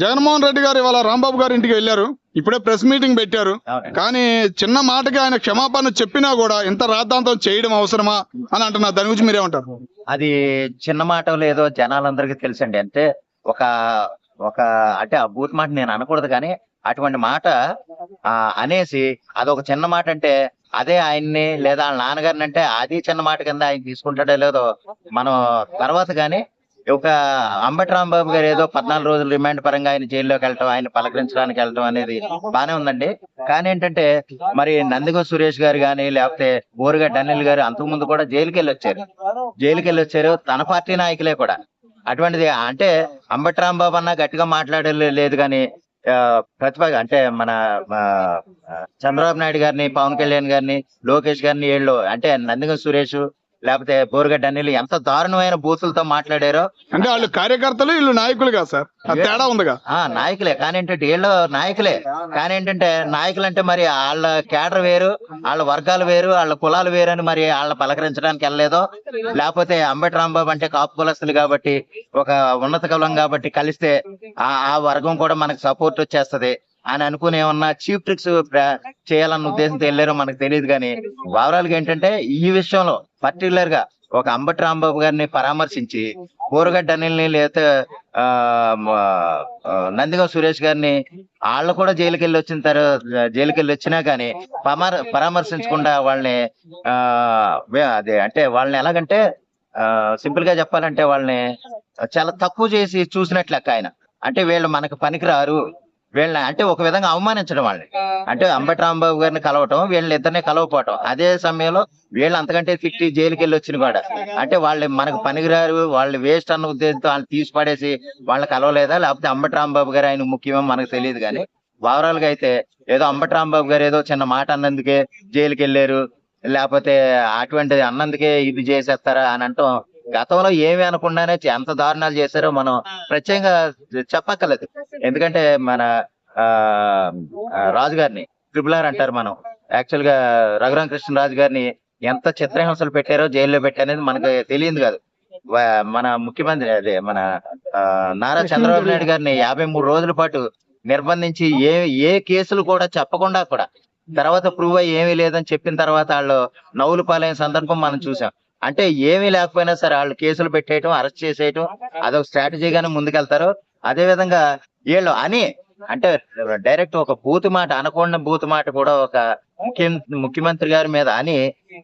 జగన్మోహన్ రెడ్డి గారు ఇవాళ రాంబాబు గారి ఇంటికి వెళ్ళారు. ఇప్పుడే ప్రెస్ మీటింగ్ పెట్టారు. కానీ చిన్న మాటకి ఆయన క్షమాపణ చెప్పినా కూడా ఇంత రాద్ధాంతం చేయడం అవసరమా అని అంటున్నారు. దాని గురించి మీరేమంటారు అది చిన్న మాట లేదో జనాలందరికీ తెలుసండి. అంటే ఒక ఒక అంటే ఆ బూత్ మాట నేను అనకూడదు కానీ అటువంటి మాట ఆ అనేసి అదొక చిన్న మాట అంటే అదే ఆయన్ని లేదా నాన్నగారిని అంటే అది చిన్న మాట కింద ఆయన తీసుకుంటాడో లేదో మనం తర్వాత కానీ ఒక అంబటి రాంబాబు గారు ఏదో పద్నాలుగు రోజులు రిమాండ్ పరంగా ఆయన జైల్లోకి వెళ్ళటం ఆయన పలకరించడానికి వెళ్ళటం అనేది బానే ఉందండి. కానీ ఏంటంటే మరి నందిగో సురేష్ గారు కానీ లేకపోతే బోరుగడ్డ అనిల్ గారు అంతకుముందు కూడా జైలుకి వెళ్ళి వచ్చారు. జైలుకి వెళ్ళి వచ్చారు. తన పార్టీ నాయకులే కూడా. అటువంటిది అంటే అంబటి రాంబాబు అన్న గట్టిగా మాట్లాడలేదు లేదు కానీ ప్రతిభ ప్రతిపక్ష అంటే మన చంద్రబాబు నాయుడు గారిని పవన్ కళ్యాణ్ గారిని లోకేష్ గారిని ఏళ్ళు అంటే నందిగం సురేష్ లేకపోతే బోరుగడ్డ అనిల్ ఎంత దారుణమైన బూతులతో మాట్లాడారో. అంటే వాళ్ళు కార్యకర్తలు వీళ్ళు నాయకులు కాదు సార్. తేడా ఉందిగా. ఆ నాయకులే. కానీ ఏంటంటే వీళ్ళు నాయకులే. కానీ ఏంటంటే నాయకులు అంటే మరి వాళ్ళ కేడర్ వేరు వాళ్ళ వర్గాలు వేరు వాళ్ళ కులాలు వేరు అని మరి వాళ్ళ పలకరించడానికి వెళ్ళలేదో. లేకపోతే అంబటి రాంబాబు అంటే కాపు కులస్తులు కాబట్టి ఒక ఉన్నత కులం కాబట్టి కలిస్తే ఆ ఆ వర్గం కూడా మనకు సపోర్ట్ వచ్చేస్తది. అని అనుకుని ఏమన్నా చీప్ ట్రిక్స్ చేయాలన్న ఉద్దేశంతో వెళ్ళారో మనకు తెలియదు కానీ ఓవరాల్గా ఏంటంటే ఈ విషయంలో పర్టికులర్గా ఒక అంబటి రాంబాబు గారిని పరామర్శించి కూరగడ్డ అనిల్ని లేకపోతే నందిగం సురేష్ గారిని వాళ్ళు కూడా జైలుకి వెళ్ళి వచ్చిన తర్వాత జైలుకి వెళ్ళి వచ్చినా కానీ పరామర్ పరామర్శించకుండా వాళ్ళని అదే అంటే వాళ్ళని ఎలాగంటే సింపుల్గా చెప్పాలంటే వాళ్ళని చాలా తక్కువ చేసి చూసినట్లు ఆయన. అంటే వీళ్ళు మనకు పనికిరారు. వీళ్ళని అంటే ఒక విధంగా అవమానించడం వాళ్ళని. అంటే అంబటి రాంబాబు గారిని కలవటం వీళ్ళని ఇద్దరిని కలవపోవటం. అదే సమయంలో వీళ్ళు అంతకంటే తిట్టి జైలుకి వెళ్ళి వచ్చిన కూడా. అంటే వాళ్ళు మనకు పనికిరారు వాళ్ళు వేస్ట్ అన్న ఉద్దేశంతో వాళ్ళు తీసి పడేసి వాళ్ళని కలవలేదా? లేకపోతే అంబటి రాంబాబు గారు ఆయన ముఖ్యమో మనకు తెలియదు కానీ ఓవరాల్గా అయితే ఏదో అంబటి రాంబాబు గారు ఏదో చిన్న మాట అన్నందుకే జైలుకి వెళ్ళారు లేకపోతే అటువంటి అన్నందుకే ఇది చేసేస్తారా అని అంటాం గతంలో ఏమి అనకుండానే ఎంత దారుణాలు చేశారో మనం ప్రత్యేకంగా చెప్పక్కర్లేదు. ఎందుకంటే మన రాజు గారిని ట్రిపుల్ ఆర్ అంటారు మనం. యాక్చువల్గా రఘురామ కృష్ణరాజు గారిని ఎంత చిత్రహింసలు పెట్టారో జైల్లో పెట్టారనేది మనకు తెలియదు కాదు. మన ముఖ్యమంత్రి అదే మన నారా చంద్రబాబు నాయుడు గారిని యాభై మూడు రోజుల పాటు నిర్బంధించి ఏ ఏ కేసులు కూడా చెప్పకుండా కూడా తర్వాత ప్రూవ్ అయ్యి ఏమీ లేదని చెప్పిన తర్వాత వాళ్ళు నవ్వులు పాలైన సందర్భం మనం చూసాం. అంటే ఏమీ లేకపోయినా సరే వాళ్ళు కేసులు పెట్టేయటం అరెస్ట్ చేసేయటం అదొక స్ట్రాటజీగానే ముందుకెళ్తారు. అదే విధంగా వీళ్ళు అని అంటే డైరెక్ట్ ఒక బూతు మాట అనకుండా బూతు మాట కూడా ఒక ముఖ్య ముఖ్యమంత్రి గారి మీద అని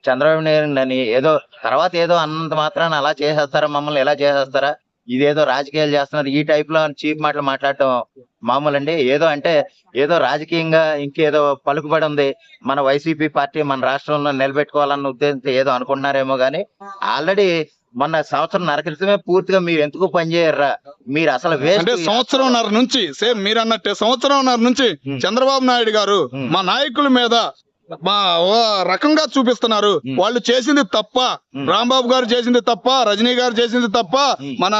చంద్రబాబు నాయుడు అని ఏదో తర్వాత ఏదో అన్నంత మాత్రాన అలా చేసేస్తారా మమ్మల్ని ఎలా చేసేస్తారా ఇదేదో రాజకీయాలు చేస్తున్నారు ఈ టైప్లో చీప్ మాటలు మాట్లాడటం మామూలు అండి ఏదో అంటే ఏదో రాజకీయంగా ఇంకేదో పలుకుబడి ఉంది మన వైసీపీ పార్టీ మన రాష్ట్రంలో నిలబెట్టుకోవాలన్న ఉద్దేశంతో ఏదో అనుకుంటున్నారేమో గానీ ఆల్రెడీ మొన్న సంవత్సరం క్రితమే పూర్తిగా మీరు ఎందుకు పనిచేయర్రా మీరు అసలు అంటే సంవత్సరంన్నర నుంచి సేమ్ మీరు అన్నట్టే సంవత్సరంన్నర నుంచి. చంద్రబాబు నాయుడు గారు. మా నాయకుల మీద మా రకంగా చూపిస్తున్నారు. వాళ్ళు చేసింది తప్ప. రాంబాబు గారు చేసింది తప్ప రజనీ గారు చేసింది తప్ప. మన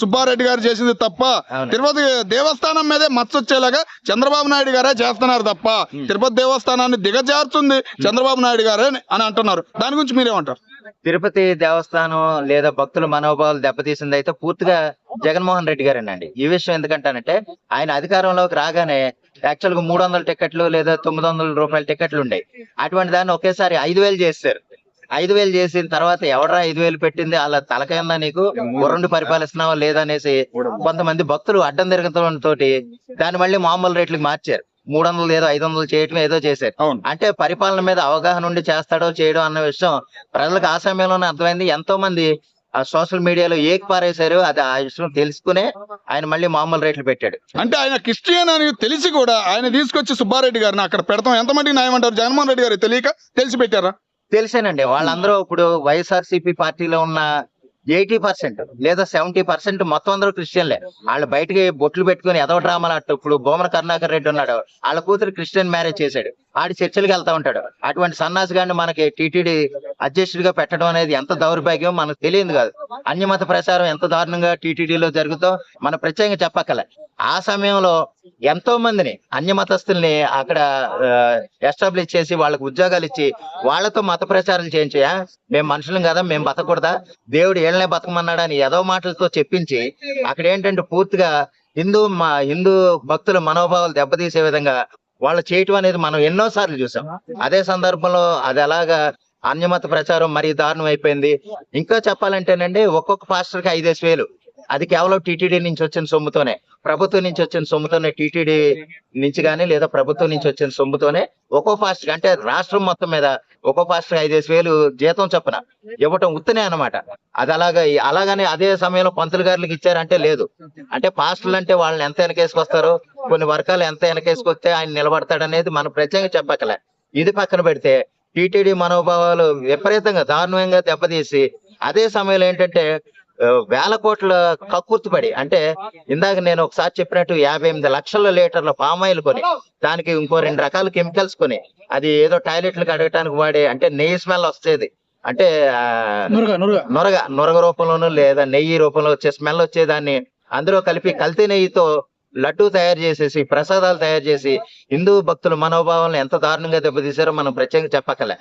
సుబ్బారెడ్డి గారు చేసింది తప్ప. తిరుపతి దేవస్థానం మీదే మచ్చొచ్చేలాగా చంద్రబాబు నాయుడు గారే చేస్తున్నారు తప్ప. తిరుపతి దేవస్థానాన్ని దిగజారుతుంది చంద్రబాబు నాయుడు గారే అని అంటున్నారు దాని గురించి మీరేమంటారు తిరుపతి దేవస్థానం లేదా భక్తుల మనోభావాలు దెబ్బతీసింది అయితే పూర్తిగా జగన్మోహన్ రెడ్డి గారేనండి ఈ విషయం ఎందుకంటానంటే ఆయన అధికారంలోకి రాగానే యాక్చువల్గా మూడు వందల టికెట్లు లేదా తొమ్మిది వందల రూపాయల టికెట్లు ఉండేవి అటువంటి దాన్ని ఒకేసారి ఐదు వేలు చేశారు ఐదు వేలు చేసిన తర్వాత ఎవడరా ఐదు వేలు పెట్టింది? అలా తలకైందా నీకు? గుర్రండి పరిపాలిస్తున్నావా లేదా అనేసి కొంతమంది భక్తులు అడ్డం తిరగడం తోటి దాన్ని మళ్ళీ మామూలు రేట్లకు మార్చారు. మూడు వందలు ఏదో ఐదు వందలు చేయటం ఏదో చేశారు. అంటే పరిపాలన మీద అవగాహన ఉండి చేస్తాడో చేయడో అన్న విషయం ప్రజలకు ఆ సమయంలోనే అర్థమైంది. ఎంతో మంది ఆ సోషల్ మీడియాలో ఏకి పారేశారు అది ఆ విషయం తెలుసుకునే ఆయన మళ్ళీ మామూలు రేట్లు పెట్టాడు. అంటే ఆయన క్రిస్టియన్ అని తెలిసి కూడా ఆయన తీసుకొచ్చి సుబ్బారెడ్డి గారిని అక్కడ పెడతాం. ఎంత మటుకు న్యాయం అంటారు జగన్మోహన్ రెడ్డి గారు తెలియక తెలిసి పెట్టారా? తెలిసానండి. వాళ్ళందరూ ఇప్పుడు వైఎస్ఆర్సీపీ పార్టీలో ఉన్న ఎయిటీ పర్సెంట్ లేదా సెవెంటీ పర్సెంట్ మొత్తం అందరూ క్రిస్టియన్లే. వాళ్ళు బయటకి బొట్లు పెట్టుకుని ఎదవ డ్రామాలు అట్టు ఇప్పుడు భూమన కరుణాకర్ రెడ్డి ఉన్నాడు. వాళ్ళ కూతురు క్రిస్టియన్ మ్యారేజ్ చేశాడు. ఆడి చర్చలకు వెళ్తా ఉంటాడు. అటువంటి సన్నాసి గారిని మనకి టీటీడీ అధ్యక్షుడిగా పెట్టడం అనేది ఎంత దౌర్భాగ్యం మనకు తెలియదు కాదు. అన్యమత ప్రచారం ఎంత దారుణంగా టీటీడీలో జరుగుతో మన ప్రత్యేకంగా చెప్పక్కలే ఆ సమయంలో ఎంతో మందిని అన్య మతస్థుల్ని అక్కడ ఎస్టాబ్లిష్ చేసి వాళ్ళకి ఉద్యోగాలు ఇచ్చి వాళ్ళతో మత ప్రచారం చేయించా మేము మనుషులం కదా మేము బతకూడదా దేవుడు ఏళ్ళనే బతకమన్నాడని ఏదో మాటలతో చెప్పించి అక్కడ ఏంటంటే పూర్తిగా హిందూ మా హిందూ భక్తుల మనోభావాలు దెబ్బతీసే విధంగా వాళ్ళు చేయటం అనేది మనం ఎన్నో సార్లు చూసాం. అదే సందర్భంలో అది ఎలాగా అన్యమత ప్రచారం మరీ దారుణం అయిపోయింది. ఇంకా చెప్పాలంటేనండి ఒక్కొక్క పాస్టర్కి ఐదేసి వేలు. అది కేవలం టీటీడీ నుంచి వచ్చిన సొమ్ముతోనే. ప్రభుత్వం నుంచి వచ్చిన సొమ్ముతోనే టీటీడీ నుంచి కానీ లేదా ప్రభుత్వం నుంచి వచ్చిన సొమ్ముతోనే ఒక్కో పాస్టర్ అంటే రాష్ట్రం మొత్తం మీద ఒక్కో పాస్టర్ ఐదేసి వేలు జీతం చొప్పున ఇవ్వటం ఉత్తనే అన్నమాట. అది అలాగా అలాగని అదే సమయంలో పంతులు గారులకు ఇచ్చారంటే లేదు. అంటే పాస్టర్లు అంటే వాళ్ళని ఎంత వెనకేసుకొస్తారు కొన్ని వర్గాలు ఎంత వెనకేసుకొస్తే ఆయన నిలబడతాడు అనేది మనం ప్రత్యేకంగా చెప్పకలే ఇది పక్కన పెడితే టీటీడీ మనోభావాలు విపరీతంగా దారుణంగా దెబ్బతీసి అదే సమయంలో ఏంటంటే వేల కోట్ల కక్కుర్తిపడి అంటే ఇందాక నేను ఒకసారి చెప్పినట్టు యాభై ఎనిమిది లక్షల లీటర్ల పామాయిల్ కొని దానికి ఇంకో రెండు రకాల కెమికల్స్ కొని అది ఏదో టాయిలెట్లు కడగటానికి వాడే అంటే నెయ్యి స్మెల్ వస్తేది. అంటే నొరగ నొరగ రూపంలోనూ లేదా నెయ్యి రూపంలో వచ్చే స్మెల్ వచ్చేదాన్ని అందులో కలిపి కల్తీ నెయ్యితో లడ్డు తయారు చేసేసి ప్రసాదాలు తయారు చేసి హిందూ భక్తుల మనోభావాలను ఎంత దారుణంగా దెబ్బతీశారో మనం ప్రత్యేకంగా చెప్పకలే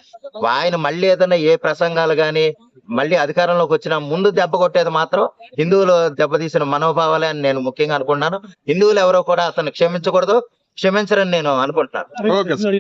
ఆయన మళ్ళీ ఏదైనా ఏ ప్రసంగాలు కానీ మళ్ళీ అధికారంలోకి వచ్చిన ముందు దెబ్బ కొట్టేది మాత్రం హిందువులు దెబ్బతీసిన మనోభావాలే అని నేను ముఖ్యంగా అనుకుంటున్నాను. హిందువులు ఎవరో కూడా అతను క్షమించకూడదు. క్షమించరని నేను అనుకుంటున్నాను. ఓకే